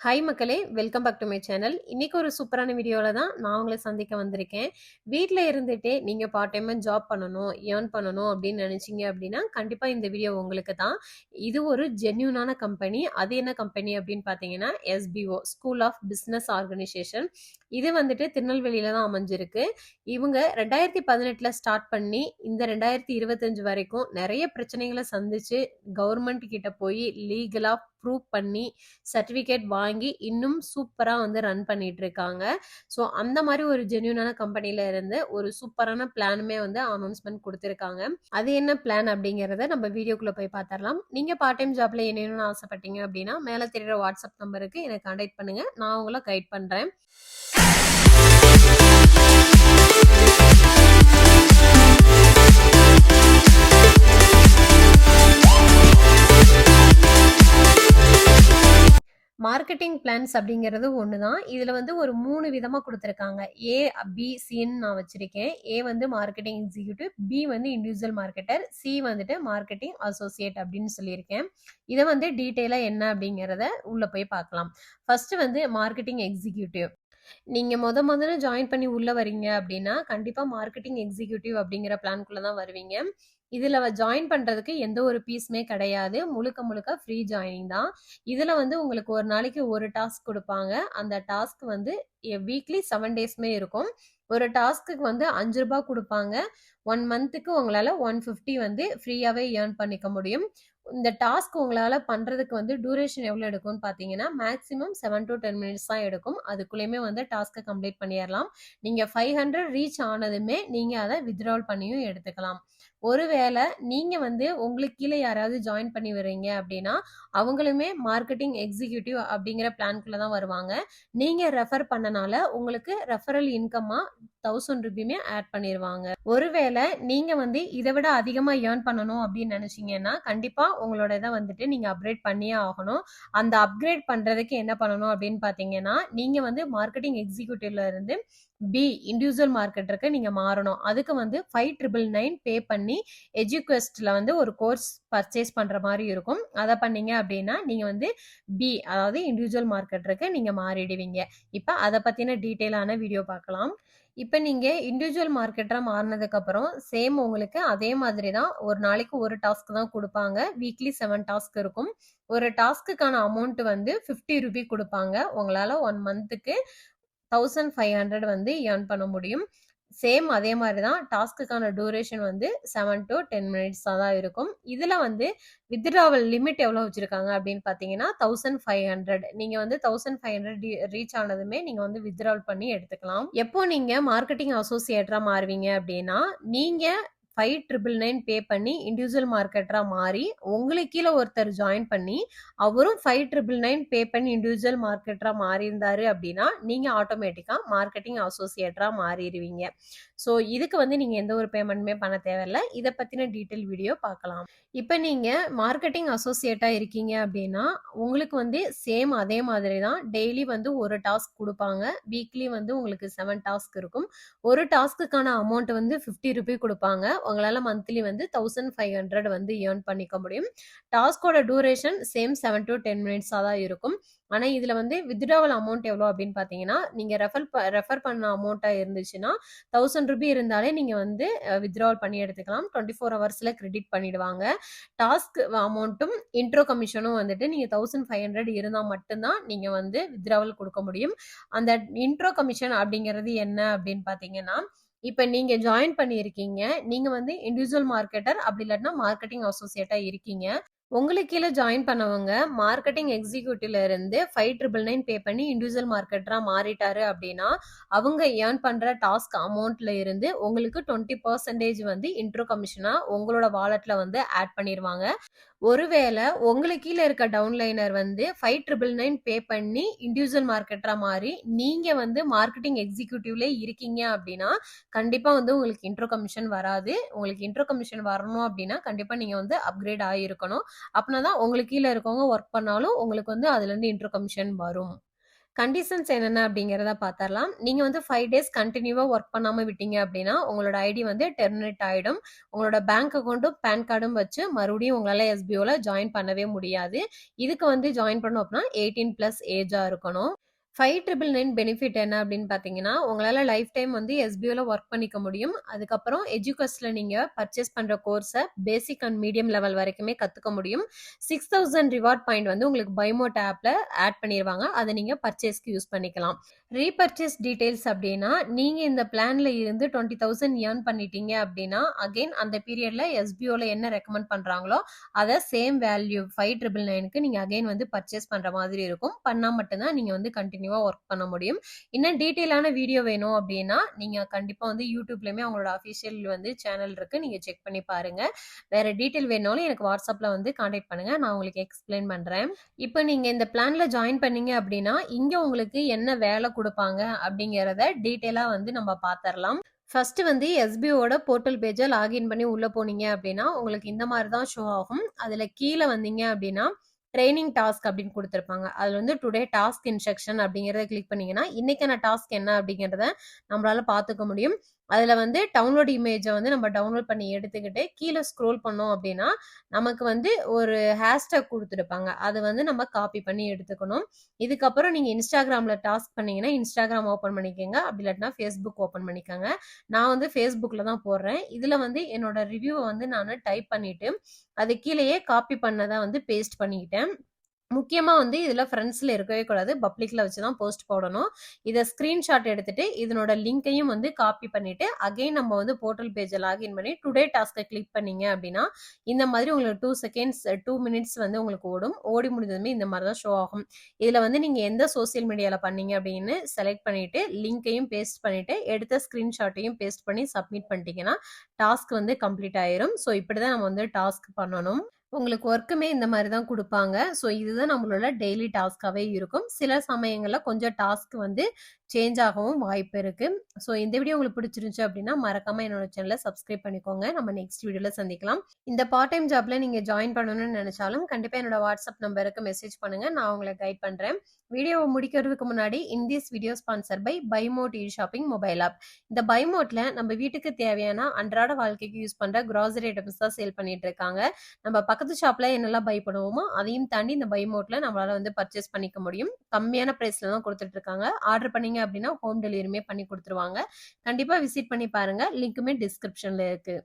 Hi மக்களே! Welcome back to my channel. இன்னைக்கு ஒரு சூப்பரான வீடியோவில் தான் நான் உங்களை சந்திக்க வந்திருக்கேன். வீட்டில் இருந்துகிட்டே நீங்கள் பார்ட் டைமா ஜாப் பண்ணணும், ஏர்ன் பண்ணணும் அப்படின்னு நினச்சிங்க அப்படின்னா, கண்டிப்பாக இந்த வீடியோ உங்களுக்கு தான். இது ஒரு ஜென்யூனான கம்பெனி. அது என்ன கம்பெனி அப்படின்னு பார்த்தீங்கன்னா, SBO school of business organisation. இது வந்துட்டு திருநெல்வேலியில தான் அமைஞ்சிருக்கு. இவங்க 2018ல ஸ்டார்ட் பண்ணி, இந்த 2025 வரைக்கும் நிறைய பிரச்சனைகளை சந்திச்சு, கவர்மெண்ட் கிட்ட போய் லீகலாக ப்ரூவ் பண்ணி, சர்டிஃபிகேட் வாங்கி, இன்னும் சூப்பராக வந்து ரன் பண்ணிட்டு இருக்காங்க. ஸோ அந்த மாதிரி ஒரு ஜென்யூனான கம்பெனியில இருந்து ஒரு சூப்பரான பிளானுமே வந்து அனௌன்ஸ்மெண்ட் கொடுத்துருக்காங்க அது என்ன பிளான் அப்படிங்கிறத நம்ம வீடியோக்குள்ள போய் பார்த்தரலாம் நீங்க பார்ட் டைம் ஜாப்ல இணையணும்னு ஆசைப்பட்டீங்க அப்படின்னா, மேலே தெரியுற வாட்ஸ்அப் நம்பருக்கு எனக்கு கான்டாக்ட் பண்ணுங்க. நான் உங்களை கைட் பண்றேன். மார்க்கெட்டிங் பிளான்ஸ் அப்படிங்கிறது ஒன்று தான். இதுல வந்து ஒரு மூணு விதமா கொடுத்துருக்காங்க ஏ, பி, சின்னு நான் வச்சிருக்கேன். ஏ வந்து மார்க்கெட்டிங் எக்ஸிக்யூட்டிவ், பி வந்து இண்டிவிஜுவல் மார்க்கெட்டர், சி வந்துட்டு மார்க்கெட்டிங் அசோசியேட் அப்படின்னு சொல்லியிருக்கேன். இதை வந்து டீட்டெயிலா என்ன அப்படிங்கிறத உள்ள போய் பார்க்கலாம். ஃபர்ஸ்ட் வந்து மார்க்கெட்டிங் எக்ஸிக்யூட்டிவ். நீங்க முத முதல்ல ஜாயின் பண்ணி உள்ள வரீங்க அப்படின்னா, கண்டிப்பா மார்க்கெட்டிங் எக்ஸிக்யூட்டிவ் அப்படிங்கிற பிளான்குள்ளே தான் வருவீங்க. இதில் ஜாயின் பண்ணுறதுக்கு எந்த ஒரு பீஸுமே கிடையாது. முழுக்க முழுக்க ஃப்ரீ ஜாயினிங் தான். இதில் வந்து உங்களுக்கு ஒரு நாளைக்கு ஒரு டாஸ்க் கொடுப்பாங்க அந்த டாஸ்க் வந்து வீக்லி செவன் டேஸ்மே இருக்கும். ஒரு டாஸ்க்குக்கு வந்து அஞ்சு ரூபாய் கொடுப்பாங்க ஒன் மந்த்துக்கு உங்களால் ஒன் ஃபிஃப்டி வந்து ஃப்ரீயாகவே ஏர்ன் பண்ணிக்க முடியும். இந்த டாஸ்க் உங்களால் பண்ணுறதுக்கு வந்து டூரேஷன் எவ்வளோ எடுக்கும்னு பார்த்தீங்கன்னா, மேக்ஸிமம் செவன் டூ 10 மினிட்ஸ் தான் எடுக்கும். அதுக்குள்ளேயுமே வந்து டாஸ்க்கை கம்ப்ளீட் பண்ணிடலாம் நீங்கள் ஃபைவ் ஹண்ட்ரட் ரீச் ஆனதுமே நீங்கள் அதை வித்ட்ரால் பண்ணியும் எடுத்துக்கலாம். ஒருவேளை நீங்க வந்து உங்களுக்கு கீழே யாராவது ஜாயின் பண்ணி வர்றீங்க அப்படின்னா, அவங்களுமே மார்க்கெட்டிங் எக்ஸிக்யூட்டிவ் அப்படிங்கிற பிளான்க்குள்ள தான் வருவாங்க. நீங்க ரெஃபர் பண்ணனால உங்களுக்கு ரெஃபரல் இன்கம்மா தௌசண்ட் 1000மே ஆட் பண்ணிடுவாங்க ஒருவேளை நீங்க வந்து இதை விட அதிகமா ஏர்ன் பண்ணணும் அப்படின்னு நினைச்சீங்கன்னா, கண்டிப்பா உங்களோட இதை வந்துட்டு நீங்க அப்கிரேட் பண்ணியே ஆகணும். அந்த அப்கிரேட் பண்றதுக்கு என்ன பண்ணணும் அப்படின்னு பார்த்தீங்கன்னா, நீங்க வந்து மார்க்கெட்டிங் எக்ஸிக்யூட்டிவ்ல இருந்து பி இண்டிவிஜுவல் மார்க்கெட்டருக்கு நீங்க மாறணும். அதுக்கு வந்து 5999 பே பண்ணி எஜுகெஸ்ட்ல வந்து ஒரு கோர்ஸ் பர்ச்சேஸ் பண்ற மாதிரி இருக்கும். அதை பண்ணீங்க அப்படின்னா, நீங்க வந்து பி அதாவது இண்டிவிஜுவல் மார்க்கெட்டருக்கு நீங்கள் மாறிடுவீங்க. இப்போ அதை பத்தின டீட்டெயிலான வீடியோ பார்க்கலாம். இப்போ நீங்க இண்டிவிஜுவல் மார்க்கெட்டரா மாறுனதுக்கு அப்புறம், சேம் உங்களுக்கு அதே மாதிரி தான் ஒரு நாளைக்கு ஒரு டாஸ்க் தான் கொடுப்பாங்க வீக்லி செவன் டாஸ்க் இருக்கும். ஒரு டாஸ்க்குக்கான அமௌண்ட் வந்து ரூ. 50 குடுப்பாங்க. உங்களால ஒன் மந்த்துக்கு 1500 வந்து ஏர்ன் பண்ண முடியும். சேம் அதே மாதிரி தான் டாஸ்க்குக்கான டூரேஷன் வந்து செவன் டூ டென் மினிட்ஸாக தான் இருக்கும். இதில் வந்து வித்ட்ராவல் லிமிட் எவ்வளோ வச்சுருக்காங்க அப்படின்னு பார்த்தீங்கன்னா, தௌசண்ட் ஃபைவ் ஹண்ட்ரட் நீங்கள் வந்து தௌசண்ட் ஃபைவ் ஹண்ட்ரட் ரீச் ஆனதுமே நீங்கள் வந்து வித்ட்ராவல் பண்ணி எடுத்துக்கலாம். எப்போ நீங்கள் மார்க்கெட்டிங் அசோசியேட்டராக மாறுவீங்க அப்படின்னா, நீங்கள் ஃபைவ் ட்ரிபிள் நைன் பே பண்ணி இண்டிவிஜுவல் மார்க்கெட்டராக மாறி, உங்களுக்கு கீழே ஒருத்தர் ஜாயின் பண்ணி, அவரும் 5999 பே பண்ணி இண்டிவிஜுவல் மார்க்கெட்டராக மாறியிருந்தாரு அப்படின்னா, நீங்கள் ஆட்டோமேட்டிக்காக மார்க்கெட்டிங் அசோசியேட்டராக மாறிடுவீங்க ஸோ இதுக்கு வந்து நீங்கள் எந்த ஒரு பேமெண்ட்டுமே பண்ண தேவையில்ல. இதை பற்றின டீட்டெயில் வீடியோ பார்க்கலாம். இப்போ நீங்கள் மார்க்கெட்டிங் அசோசியேட்டாக இருக்கீங்க அப்படின்னா, உங்களுக்கு வந்து சேம் அதே மாதிரி தான் டெய்லி வந்து ஒரு டாஸ்க் கொடுப்பாங்க வீக்லி வந்து உங்களுக்கு செவன் டாஸ்க் இருக்கும். ஒரு டாஸ்க்குக்கான அமௌண்ட் வந்து ஃபிஃப்டி 50 கொடுப்பாங்க உங்களால் மந்த்லி வந்து 1500 வந்து ஏர்ன் பண்ணிக்க முடியும். டாஸ்க்கோட duration same seven to ten மினிட்ஸாக தான் இருக்கும். ஆனால் இதில் வந்து வித்ட்ராவல் அமௌண்ட் எவ்வளோ அப்படின்னு பார்த்தீங்கன்னா, நீங்கள் ரெஃபர் ப ரெஃபர் பண்ண அமௌண்ட்டாக இருந்துச்சுன்னா, தௌசண்ட் ருபி இருந்தாலே நீங்கள் வந்து வித்ட்ராவல் பண்ணி எடுத்துக்கலாம். டுவெண்ட்டி ஃபோர் ஹவர்ஸில் கிரெடிட் பண்ணிடுவாங்க. டாஸ்க் அமௌண்ட்டும், இன்ட்ரோ கமிஷனும் வந்துட்டு நீங்கள் தௌசண்ட் ஃபைவ் ஹண்ட்ரட் இருந்தால் மட்டும்தான் நீங்கள் வந்து வித்ட்ராவல் கொடுக்க முடியும். அந்த இன்ட்ரோ கமிஷன் அப்படிங்கிறது என்ன அப்படின்னு பார்த்தீங்கன்னா, இப்போ நீங்க ஜாயின் பண்ணியிருக்கீங்க. நீங்க வந்து இண்டிவிஜுவல் மார்க்கெட்டர் அப்படி இல்லாட்டினா மார்க்கெட்டிங் அசோசியேட்டா இருக்கீங்க. உங்களுக்கு கீழே ஜாயின் பண்ணவங்க மார்க்கெட்டிங் எக்ஸிக்யூட்டிவ்ல இருந்து 5999 பே பண்ணி இண்டிவிஜுவல் மார்க்கெட்டரா மாறிட்டாரு அப்படின்னா, அவங்க ஏர்ன் பண்ற டாஸ்க் அமௌண்ட்ல இருந்து உங்களுக்கு 20% வந்து இன்ட்ரோ கமிஷனா உங்களோட வாலெட்ல வந்து ஆட் பண்ணிடுவாங்க ஒருவேளை உங்களுக்கு கீழே இருக்க டவுன்லைனர் வந்து 5999 பே பண்ணி இண்டிவிஜுவல் மார்க்கெட்டரா மாறி, நீங்க வந்து மார்க்கெட்டிங் எக்ஸிக்யூட்டிவ்ல இருக்கீங்க அப்படின்னா, கண்டிப்பா வந்து உங்களுக்கு இன்ட்ரோ கமிஷன் வராது. உங்களுக்கு இன்ட்ரோ கமிஷன் வரணும் அப்படின்னா, கண்டிப்பா நீங்க வந்து அப்கிரேட் ஆகிருக்கணும் அப்படின்னா தான் உங்களுக்கு கீழே இருக்கவங்க ஒர்க் பண்ணாலும் உங்களுக்கு வந்து அதுலேருந்து இன்ட்ரோ கமிஷன் வரும். கண்டிஷன்ஸ் என்னென்ன அப்படிங்கிறத பார்த்தரலாம். நீங்கள் வந்து ஃபைவ் டேஸ் கண்டினியூவாக ஒர்க் பண்ணாமல் விட்டீங்க அப்படின்னா, உங்களோட ஐடி வந்து டெர்மினேட் ஆகிடும் உங்களோட பேங்க் அக்கௌண்ட்டும் பேன் கார்டும் வச்சு மறுபடியும் உங்களால் எஸ்பிஓவில் ஜாயின் பண்ணவே முடியாது. இதுக்கு வந்து ஜாயின் பண்ணணும் அப்படின்னா எயிட்டீன் ப்ளஸ் ஏஜாக இருக்கணும். 5999 பெனிஃபிட் என்ன அப்படின்னு பார்த்தீங்கன்னா, உங்களால் லைஃப் டைம் வந்து எஸ்பிஓவில் ஒர்க் பண்ணிக்க முடியும். அதுக்கப்புறம் எஜுகஸ்ல நீங்கள் பர்ச்சேஸ் பண்ணுற கோர்ஸை பேசிக் அண்ட் மீடியம் லெவல் வரைக்குமே கற்றுக்க முடியும். 6000 ரிவார்ட் பாயிண்ட் வந்து உங்களுக்கு பைமோட் ஆப்பில் ஆட் பண்ணிடுவாங்க அதை நீங்கள் பர்ச்சேஸ்க்கு யூஸ் பண்ணிக்கலாம். ரீபர்ச்சேஸ் டீட்டெயில்ஸ் அப்படின்னா, நீங்கள் இந்த பிளானில் இருந்து டுவெண்ட்டி தௌசண்ட் ஏர்ன் பண்ணிட்டீங்க அப்படின்னா, அகைன் அந்த பீரியடில் எஸ்பிஓவில் என்ன ரெக்கமெண்ட் பண்ணுறாங்களோ அதை சேம் வேல்யூ ஃபைவ் ட்ரிபிள் நைனுக்கு நீங்கள் அகைன் வந்து பர்ச்சேஸ் பண்ணுற மாதிரி இருக்கும். பண்ணால் மட்டும்தான் நீங்கள் வந்து கண்டினியூ கண்டினியூவாக ஒர்க் பண்ண முடியும். இன்னும் டீட்டெயிலான வீடியோ வேணும் அப்படின்னா, நீங்கள் கண்டிப்பாக வந்து யூடியூப்லேயுமே அவங்களோட அஃபிஷியல் வந்து சேனல் இருக்குது நீங்கள் செக் பண்ணி பாருங்கள் வேறு டீட்டெயில் வேணாலும் எனக்கு வாட்ஸ்அப்பில் வந்து காண்டாக்ட் பண்ணுங்கள் நான் உங்களுக்கு எக்ஸ்பிளைன் பண்ணுறேன் இப்போ நீங்கள் இந்த பிளானில் ஜாயின் பண்ணீங்க அப்படின்னா, இங்கே உங்களுக்கு என்ன வேலை கொடுப்பாங்க அப்படிங்கிறத டீட்டெயிலாக வந்து நம்ம பார்த்துடலாம் ஃபஸ்ட்டு வந்து எஸ்பிஓட போர்ட்டல் பேஜை லாகின் பண்ணி உள்ளே போனீங்க அப்படின்னா, உங்களுக்கு இந்த மாதிரி தான் ஷோ ஆகும். அதில் கீழே வந்தீங்க அப்படின்னா, ட்ரைனிங் டாஸ்க் அப்படின்னு கொடுத்துருப்பாங்க அதுல வந்து டுடே டாஸ்க் இன்ஸ்ட்ரக்ஷன் அப்படிங்கிறத கிளிக் பண்ணீங்கன்னா, இன்னைக்கான டாஸ்க் என்ன அப்படிங்கிறத நம்மளால பார்த்துக்க முடியும். அதில் வந்து டவுன்லோட் இமேஜை வந்து நம்ம டவுன்லோட் பண்ணி எடுத்துக்கிட்டு, கீழே ஸ்க்ரோல் பண்ணோம் அப்படின்னா, நமக்கு வந்து ஒரு ஹேஷ்டேக் கொடுத்துருப்பாங்க அதை வந்து நம்ம காப்பி பண்ணி எடுத்துக்கணும். இதுக்கப்புறம் நீங்கள் இன்ஸ்டாகிராமில் டாஸ்க் பண்ணீங்கன்னா, இன்ஸ்டாகிராம் ஓப்பன் பண்ணிக்கோங்க அப்படி இல்லாட்டினா ஃபேஸ்புக் ஓப்பன் பண்ணிக்கோங்க நான் வந்து ஃபேஸ்புக்கில் தான் போடுறேன். இதில் வந்து என்னோட ரிவ்யூவை வந்து நான் டைப் பண்ணிவிட்டு அது கீழேயே காப்பி பண்ணதை வந்து பேஸ்ட் பண்ணிக்கிட்டேன். முக்கியமா வந்து இதுல ஃப்ரெண்ட்ஸில் இருக்கவே கூடாது. பப்ளிக்ல வச்சு தான் போஸ்ட் போடணும். இதை ஸ்கிரீன்ஷாட் எடுத்துட்டு, இதனோட லிங்கையும் வந்து காப்பி பண்ணிட்டு, அகைன் நம்ம வந்து போர்ட்டல் பேஜை லாகின் பண்ணி டுடே டாஸ்க்கை கிளிக் பண்ணீங்க அப்படின்னா, இந்த மாதிரி உங்களுக்கு டூ செகண்ட்ஸ் டூ மினிட்ஸ் வந்து உங்களுக்கு ஓடும். ஓடி முடிஞ்சதுமே இந்த மாதிரி தான் ஷோ ஆகும். இதுல வந்து நீங்க எந்த சோசியல் மீடியால பண்ணீங்க அப்படின்னு செலக்ட் பண்ணிட்டு, லிங்கையும் பேஸ்ட் பண்ணிட்டு, எடுத்த ஸ்கிரீன்ஷாட்டையும் பேஸ்ட் பண்ணி சப்மிட் பண்ணிட்டீங்கன்னா, டாஸ்க் வந்து கம்ப்ளீட் ஆயிரும். ஸோ இப்படிதான் நம்ம வந்து டாஸ்க் பண்ணணும். உங்களுக்கு ஒர்க்குமே இந்த மாதிரி தான் கொடுப்பாங்க ஸோ இதுதான் நம்மளோட டெய்லி டாஸ்க்காகவே இருக்கும். சில சமயங்களில் கொஞ்சம் டாஸ்க் வந்து சேஞ்ச் ஆகவும் வாய்ப்பு இருக்குது ஸோ இந்த வீடியோ உங்களுக்கு பிடிச்சிருந்துச்சு அப்படின்னா, மறக்காமல் என்னோட சேனலை சப்ஸ்கிரைப் பண்ணிக்கோங்க. நம்ம நெக்ஸ்ட் வீடியோவில் சந்திக்கலாம். இந்த பார்ட் டைம் ஜாப்பில் நீங்கள் ஜாயின் பண்ணணும்னு நினச்சாலும் கண்டிப்பாக என்னோட வாட்ஸ்அப் நம்பருக்கு மெசேஜ் பண்ணுங்கள் நான் உங்களை கைட் பண்ணுறேன் வீடியோவை முடிக்கிறதுக்கு முன்னாடி, in this video sponsor by Bymod e shopping mobile app. இந்த பைமோட்ல நம்ம வீட்டுக்கு தேவையான அன்றாட வாழ்க்கைக்கு யூஸ் பண்ற கிராசரி ஐட்டம்ஸ் தான் சேல் பண்ணிட்டு இருக்காங்க. நம்ம பக்கத்து ஷாப்ல என்னெல்லாம் பை பண்ணுவோமோ, அதையும் தாண்டி இந்த பைமோட்ல நம்மளால வந்து பர்ச்சேஸ் பண்ணிக்க முடியும். கம்மியான பிரைஸ்ல தான் கொடுத்துட்டு இருக்காங்க. ஆர்டர் பண்ணீங்க அப்படின்னா, ஹோம் டெலிவரியுமே பண்ணி கொடுத்துருவாங்க கண்டிப்பா விசிட் பண்ணி பாருங்க. லிங்க்குமே டிஸ்கிரிப்ஷனில் இருக்கு.